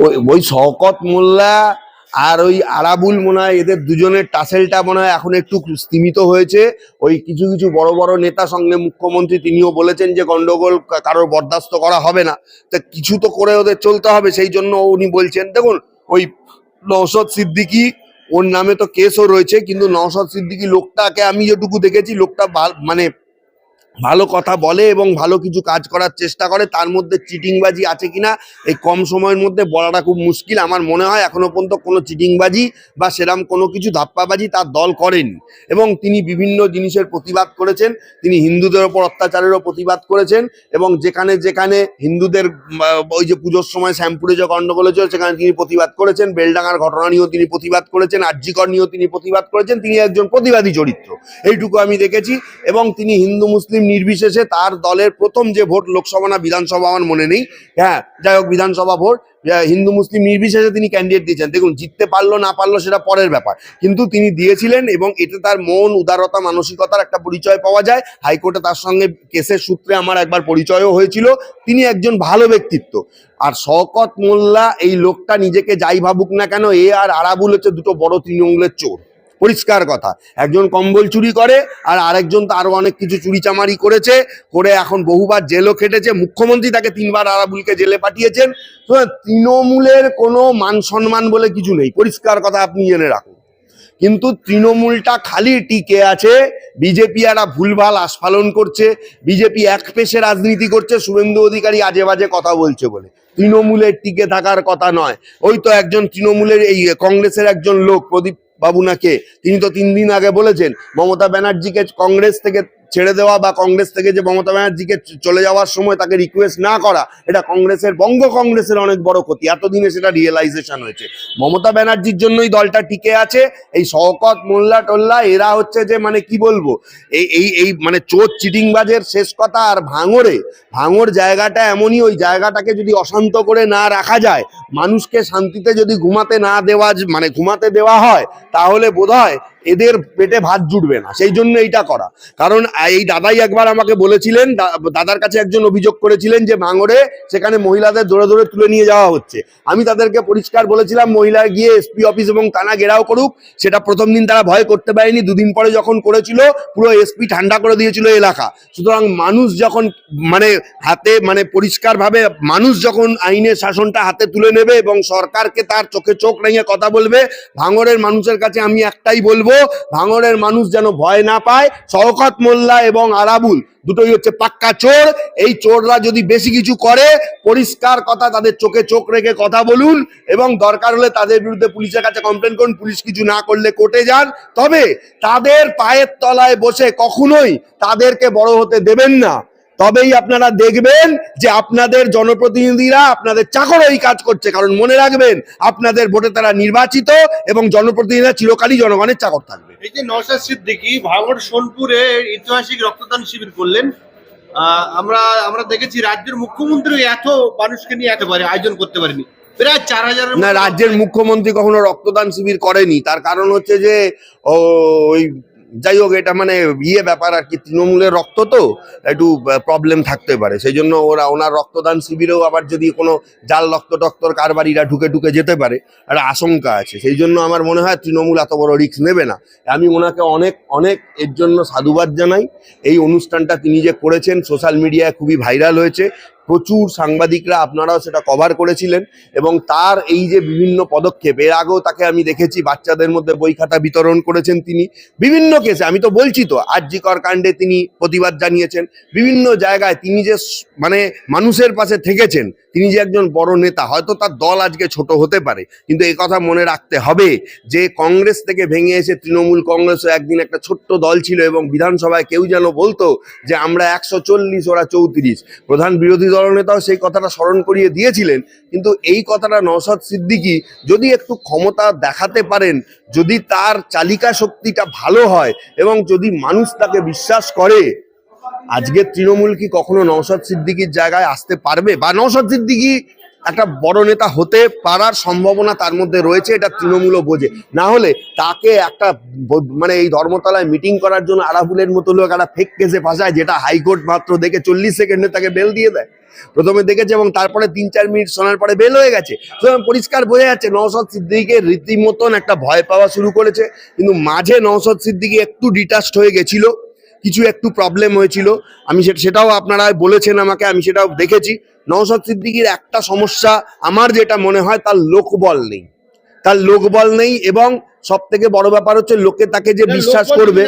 ওই ওই শওকত মোল্লা আর ওই আরাবুল মনে হয় এদের দুজনের টাসেলটা মনে হয় এখন একটু স্তীমিত হয়েছে। ওই কিছু কিছু বড় বড় নেতা সঙ্গে মুখ্যমন্ত্রী তিনিও বলেছেন যে গন্ডগোল কারোর বরদাস্ত করা হবে না। তা কিছু তো করে ওদের চলতে হবে, সেই জন্য উনি বলছেন, দেখুন, ওই নওশদ সিদ্দিকি, ওর নামে তো কেসও রয়েছে, কিন্তু নওশদ সিদ্দিকি লোকটাকে আমি যেটুকু দেখেছি, লোকটা মানে ভালো কথা বলে এবং ভালো কিছু কাজ করার চেষ্টা করে, তার মধ্যে চিটিংবাজি আছে কিনা, এই কম সময়ের মধ্যে বলাটা খুব মুশকিল। আমার মনে হয় এখনও পর্যন্ত কোনো চিটিংবাজি বা সেরাম কোনো কিছু ধাপ্পাবাজি তার দল করেনি। এবং তিনি বিভিন্ন জিনিসের প্রতিবাদ করেছেন, তিনি হিন্দুদের ওপর অত্যাচারেরও প্রতিবাদ করেছেন এবং যেখানে যেখানে হিন্দুদের ওই যে পুজোর সময় শ্যামপুরে যে গন্ডগোল হয়েছিল, সেখানে তিনি প্রতিবাদ করেছেন, বেলডাঙ্গার ঘটনা নিয়েও তিনি প্রতিবাদ করেছেন আর্যিকর নিয়েও তিনি প্রতিবাদ করেছেন, তিনি একজন প্রতিবাদী চরিত্র। এইটুকু আমি দেখেছি এবং তিনি হিন্দু, মুসলিম নির্বিশেষে তার দলের প্রথম যে ভোট লোকসভা না বিধানসভা আমার মনে নেই। হ্যাঁ যাই হোক, বিধানসভা ভোট। হিন্দু, মুসলিম নির্বিশেষে তিনি ক্যান্ডিডেট দিয়েছেন। দেখুন, জিততে পারল, না পারল সেটা পরের ব্যাপার। কিন্তু তিনি দিয়েছিলেন এবং এতে তার মন, উদারতা, মানসিকতার একটা পরিচয় পাওয়া যায়। হাইকোর্টে তার সঙ্গে কেসের সূত্রে আমার একবার পরিচয়ও হয়েছিল। তিনি একজন ভালো ব্যক্তিত্ব। আর শওকত মোল্লা এই লোকটা নিজেকে যাই ভাবুক না কেন, এ আর আরাবুল হচ্ছে দুটো বড় তৃণমূলের চোর। পরিষ্কার কথা। একজন কম্বল চুরি করে আর আরেকজন তো আরও অনেক কিছু চুরি চামারি করেছে, করে এখন বহুবার জেলও খেটেছে। মুখ্যমন্ত্রী তাকে তিনবার আরাবুলকে জেলে পাঠিয়েছেন। তৃণমূলের কোনো মান সম্মান বলে কিছু নেই। পরিষ্কার কথা আপনি জেনে রাখুন। কিন্তু তৃণমূলটা খালি টিকে আছে, বিজেপি একটা ভুলভাল আস্ফালন করছে, বিজেপি এক পেশে রাজনীতি করছে, শুভেন্দু অধিকারী আজে বাজে কথা বলছে বলে। তৃণমূলের টিকে থাকার কথা নয়। ওই তো একজন তৃণমূলের এই কংগ্রেসের একজন লোক, প্রদীপ বাবু না কে তিনি তো তিন দিন আগে বলেছেন মমতা ব্যানার্জিকে কংগ্রেস থেকে ছেড়ে দেওয়া বা কংগ্রেস থেকে যে মমতা ব্যানার্জিকে চলে যাওয়ার সময় তাকে রিকোয়েস্ট না করা, এটা কংগ্রেসের, বঙ্গ কংগ্রেসের অনেক বড় ক্ষতি। এতদিনে সেটা রিয়েলাইজেশন হয়েছে। মমতা ব্যানার্জির জন্যই দলটা টিকে আছে। এই শওকত, মোল্লা, টোল্লা, এরা হচ্ছে যে মানে কি বলব, এই এই এই মানে চোর চিটিংবাজের শেষ কথা আর ভাঙরে ভাঙর জায়গাটা এমনই, ওই জায়গাটাকে যদি অশান্ত করে না রাখা যায়, মানুষকে শান্তিতে যদি ঘুমাতে না দেওয়া মানে ঘুমাতে দেওয়া হয়, তাহলে বোধহয় এদের পেটে ভাত জুটবে না, সেই জন্য এইটা করা। কারণ এই দাদাই একবার আমাকে বলেছিলেন দাদার কাছে একজন অভিযোগ করেছিলেন যে ভাঙরে সেখানে মহিলাদের দৌড়ে দৌড়ে তুলে নিয়ে যাওয়া হচ্ছে। আমি তাদেরকে পরিষ্কার বলেছিলাম, মহিলা গিয়ে এসপি অফিস এবং থানা ঘেরাও করুক, সেটা প্রথম দিন তারা ভয় করতে পারেনি, দুদিন পরে যখন করেছিল, পুরো এসপি ঠান্ডা করে দিয়েছিল এলাকা। সুতরাং মানুষ যখন মানে হাতে মানে পরিষ্কারভাবে মানুষ যখন আইনের শাসনটা হাতে তুলে নেবে এবং সরকারকে তার চোখে চোখ রেঙে কথা বলবে ভাঙরের মানুষের কাছে আমি একটাই বলব ভাঙরের মানুষ যেন ভয় না পায়, শওকত মোল্লা এবং আরাবুল দুটোই হচ্ছে পাক্কা চোর। এই চোররা যদি বেশি কিছু করে, পরিষ্কার কথা, তাদের চোখে চোখ রেখে কথা বলুন এবং দরকার হলে তাদের বিরুদ্ধে পুলিশের কাছে কমপ্লেন করুন, পুলিশ কিছু না করলে কোর্টে যান। তবে তাদের পায়ের তলায় বসে কখনোই তাদেরকে বড় হতে দেবেন না। তবেই আপনারা দেখবেন যে আপনাদের জনপ্রতিনিধিরা আপনাদের চাকর এই কাজ করছে। কারণ মনে রাখবেন আপনাদের ভোটে তারা নির্বাচিত এবং জনপ্রতিনিধিরা চিরকালই জনগণের চাকর থাকবে। এই যে নওশাদ সিদ্দিকী ভাঙড় সোনপুরে ঐতিহাসিক রক্তদান শিবির করলেন। আহ, আমরা আমরা দেখেছি রাজ্যের মুখ্যমন্ত্রী এত মানুষকে নিয়ে এত পারে আয়োজন করতে পারেনি। প্রায় চার হাজার না রাজ্যের মুখ্যমন্ত্রী কখনো রক্তদান শিবির করেনি। তার কারণ হচ্ছে যে ওই যাই হোক, এটা মানে ইয়ে ব্যাপার আর কি, তৃণমূলের রক্ত তো একটু প্রবলেম থাকতে পারে। সেই জন্য ওরা, ওনার রক্তদান শিবিরেও আবার যদি কোনো জাল রক্ত টক্তর কারবারিরা ঢুকে ঢুকে যেতে পারে, একটা আশঙ্কা আছে। সেই জন্য আমার মনে হয় তৃণমূল এত বড় রিস্ক নেবে না। আমি ওনাকে অনেক অনেক এর জন্য সাধুবাদ জানাই। এই অনুষ্ঠানটা তিনি যে করেছেন সোশ্যাল মিডিয়ায় খুবই ভাইরাল হয়েছে। প্রচুর সাংবাদিকরা আপনারাও সেটা কভার করেছিলেন এবং তার এই যে বিভিন্ন পদক্ষেপ, এর আগেও তাকে আমি দেখেছি, বাচ্চাদের মধ্যে বই খাতা বিতরণ করেছেন তিনি। বিভিন্ন কেসে আমি তো বলছি তো আর্যিকর কাণ্ডে তিনি প্রতিবাদ জানিয়েছেন। বিভিন্ন জায়গায় তিনি যে মানে মানুষের পাশে থেকেছেন তিনি যে একজন বড় নেতা, হয়তো তার দল আজকে ছোট হতে পারে, কিন্তু এই কথা মনে রাখতে হবে যে কংগ্রেস থেকে ভেঙে এসে তৃণমূল কংগ্রেসও একদিন একটা ছোট্ট দল ছিল এবং বিধানসভায় কেউ যেন বলতো যে আমরা একশো চল্লিশ, ওরা চৌত্রিশ। প্রধান বিরোধী দলনেতাও সেই কথাটা স্মরণ করিয়ে দিয়েছিলেন, কিন্তু এই কথাটা নওশাদ সিদ্দিকী যদি একটু ক্ষমতা দেখাতে পারেন, যদি তার চালিকা শক্তিটা ভালো হয় এবং যদি মানুষ তাকে বিশ্বাস করে আজকে তৃণমূল কি কখনো নওশাদ সিদ্দিকীর জায়গায় আসতে পারবে? বা নওশাদ সিদ্দিকি একটা বড় নেতা হতে পারার সম্ভাবনা তার মধ্যে রয়েছে, এটা তৃণমূলও বোঝে। না হলে তাকে একটা মানে এই ধর্মতলায় মিটিং করার জন্য আরাবুলের মতো লোক একটা ফেক কেসে ফাঁসায়, যেটা হাইকোর্ট মাত্র দেখে চল্লিশ সেকেন্ডে তাকে বেল দিয়ে দেয়। প্রথমে দেখেছে এবং তারপরে তিন চার মিনিট শোনার পরে বেল হয়ে গেছে। পরিষ্কার বোঝা যাচ্ছে নওশাদ সিদ্দিকে রীতিমতন একটা ভয় পাওয়া শুরু করেছে। কিন্তু মাঝে নওশাদ সিদ্দিকি একটু ডিটাচড হয়ে গেছিল। কিছু একটু প্রবলেম হয়েছিল। আমি সেটা সেটাও আপনারা বলেছেন আমাকে, আমি সেটাও দেখেছি। নওশাদ সিদ্দিকির একটা সমস্যা, আমার যেটা মনে হয়, তার লোকবল নেই। তার লোকবল নেই এবং সব থেকে বড় ব্যাপার হচ্ছে লোকে তাকে যে বিশ্বাস করবে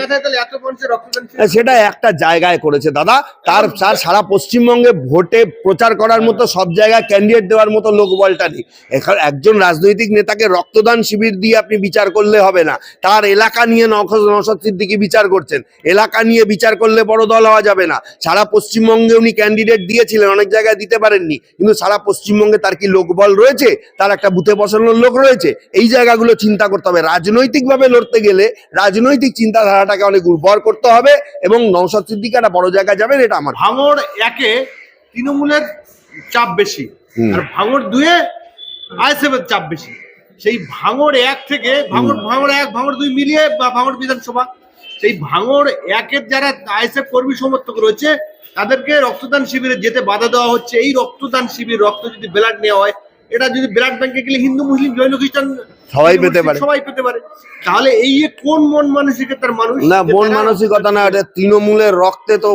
হ্যাঁ, সেটা একটা জায়গায় করেছে দাদা। তার তার সারা পশ্চিমবঙ্গে ভোটে প্রচার করার মতো সব জায়গায় ক্যান্ডিডেট দেওয়ার মতো লোকবলটা নেই। এখানে একজন রাজনৈতিক নেতাকে রক্তদান শিবির দিয়ে আপনি বিচার করলে হবে না। তার এলাকা নিয়ে নসদ সিদ্দিকি বিচার করছেন। এলাকা নিয়ে বিচার করলে বড় দল হওয়া যাবে না। সারা পশ্চিমবঙ্গে উনি ক্যান্ডিডেট দিয়েছিলেন অনেক জায়গায় দিতে পারেননি। কিন্তু সারা পশ্চিমবঙ্গে তার কি লোকবল রয়েছে? তার একটা বুথে বসানোর লোক রয়েছে? এই জায়গাগুলো চিন্তা করতে হবে। রাজনৈতিকভাবে লড়তে গেলে রাজনৈতিক চিন্তাধারাটাকে অনেক উর্বর করতে হবে এবং নৌসাদ সিদ্দিকি একটা বড় জায়গায় যাবেন এটা আমার ভাঙড় একে তৃণমূলের চাপ বেশি। আর ভাঙড় দুয়ে আইএসএফের চাপ বেশি। সেই ভাঙড় এক থেকে ভাঙড় ভাঙড় এক ভাঙড় দুই মিলিয়ে বা ভাঙড় বিধানসভা। সেই ভাঙড় একের যারা আইএসএফ কর্মী সমর্থক রয়েছে তাদেরকে রক্তদান শিবিরে যেতে বাধা দেওয়া হচ্ছে। এই রক্তদান শিবির রক্ত যদি ব্লাড নেওয়া হয় এটা যদি ব্লাড ব্যাংকে গেলে হিন্দু মুসলিম জৈন খ্রিস্টান সবাই পেতে পারে। সবাই পেতে পারে। তাহলে এই কোন মন মানসিকতার মানুষ না মন মানসিকতা না এটা তৃণমূলের রক্তে তো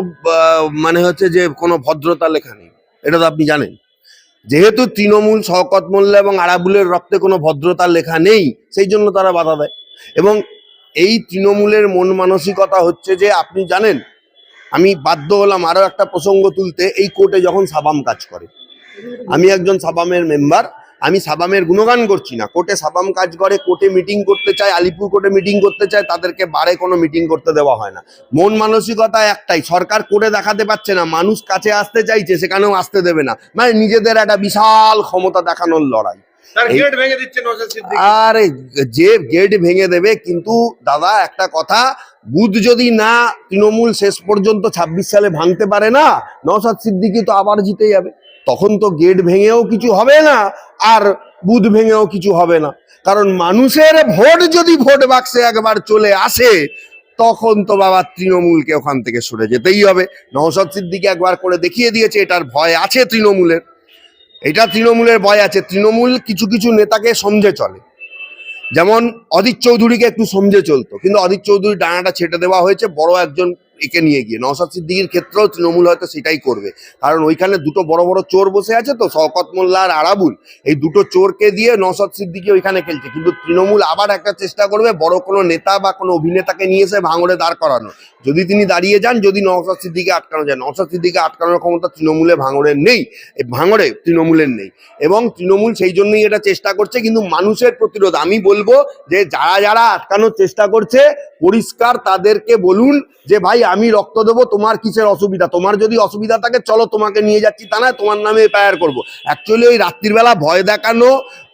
মানে হচ্ছে যে কোনো ভদ্রতা লেখা নেই। এটা তো আপনি জানেন। যেহেতু তৃণমূল শওকত মোল্লা এবং আরাবুলের রক্তে কোনো ভদ্রতা লেখা নেই সেই জন্য তারা বাধা দেয়। এবং এই তৃণমূলের মন মানসিকতা হচ্ছে যে আপনি জানেন আমি বাধ্য হলাম আরও একটা প্রসঙ্গ তুলতে এই কোর্টে যখন সাবাম কাজ করে। আমি একজন সাবামের মেম্বার আমি সাবামের গুণগান করছি না। কোর্টে সাবাম কাজ করে কোর্টে মিটিং করতে চায় আলিপুর কোর্টে মিটিং করতে চায় তাদেরকে বারে কোনো মিটিং করতে দেওয়া হয় না। মন মানসিকতা একটাই সরকার করে দেখাতে পারছে না মানুষ কাছে আসতে চাইছে সেখানেও আসতে দেবে না। মানে নিজেদের একটা বিশাল ক্ষমতা দেখানোর লড়াই। আরে যে গেট ভেঙে দেবে কিন্তু দাদা একটা কথা বুধ যদি না তৃণমূল শেষ পর্যন্ত ছাব্বিশ সালে ভাঙতে পারে না নওশাদ সিদ্দিকি তো আবার জিতে যাবে। তখন তো গেট ভেঙেও কিছু হবে না। আর বুথ ভেঙেও কিছু হবে না। কারণ মানুষের ভোট যদি ভোট বাক্সে একবার চলে আসে, তখন তো বাবা তৃণমূলকে ওখান থেকে সরে যেতেই হবে। নওশাদ সিদ্দিকি একবার করে দেখিয়ে দিয়েছে, এটার ভয় আছে তৃণমূলের। এটা তৃণমূলের ভয় আছে। তৃণমূল কিছু কিছু নেতাকে সমঝে চলে। যেমন অদিত চৌধুরীকে একটু সমঝে চলতো। কিন্তু অদিত চৌধুরী ডানাটা ছেটে দেওয়া হয়েছে। বড় একজন একে নিয়ে গিয়ে। নওশাদ সিদ্দিকির ক্ষেত্রেও তৃণমূল হয়তো সেটাই করবে। কারণ ওইখানে দুটো বড় বড় চোর বসে আছে তো, শওকত মোল্লা আর আরাবুল। এই দুটো চোরকে দিয়ে নওশাদ সিদ্দিকি ওইখানে খেলছে। কিন্তু তৃণমূল আবার একটা চেষ্টা করবে বড় কোনো নেতা বা কোনো অভিনেতাকে নিয়ে এসে ভাঙড়ে দাঁড় করানো যদি তিনি দাঁড়িয়ে যান, যদি নওশাদ সিদ্দিকে আটকানো যায়। নওশাদ সিদ্দিকে আটকানোর ক্ষমতা তৃণমূলে ভাঙড়ের নেই। ভাঙড়ে তৃণমূলের নেই। এবং তৃণমূল সেই জন্যই এটা চেষ্টা করছে। কিন্তু মানুষের প্রতিরোধ, আমি বলব যে যারা যারা আটকানোর চেষ্টা করছে, পরিষ্কার তাদেরকে বলুন যে ভাই আমি রক্ত দেবো, তোমার কিসের অসুবিধা? তোমার যদি অসুবিধা থাকে, চলো তোমাকে নিয়ে যাচ্ছি তা না তোমার নামে এফআইআর করব। অ্যাকচুয়ালি ওই রাত্রিবেলা ভয় দেখানো,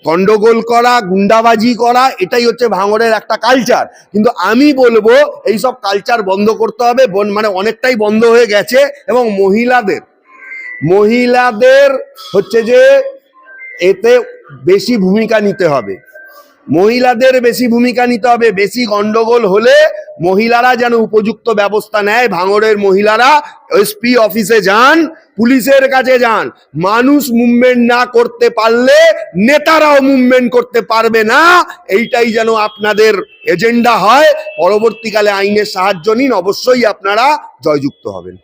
গন্ডগোল করা, গুন্ডাবাজি করা, এটাই হচ্ছে ভাঙড়ের একটা কালচার কিন্তু আমি বলব এই সব কালচার বন্ধ করতে হবে মানে অনেকটাই বন্ধ হয়ে গেছে, এবং মহিলাদের মহিলাদের হচ্ছে যে, এতে বেশি ভূমিকা নিতে হবে। মহিলাদের বেশি ভূমিকা নিতে হবে, বেশি গন্ডগোল হলে মহিলারা যেন উপযুক্ত ব্যবস্থা নেয়, ভাঙড়ের মহিলারা এসপি অফিসে যান, পুলিশের কাছে যান। মানুষ মুভমেন্ট না করতে পারলে নেতারাও মুভমেন্ট করতে পারবে না। এইটাই যেন আপনাদের এজেন্ডা হয়। পরবর্তীকালে আইনের সাহায্য নিন, অবশ্যই আপনারা জয়যুক্ত হবেন।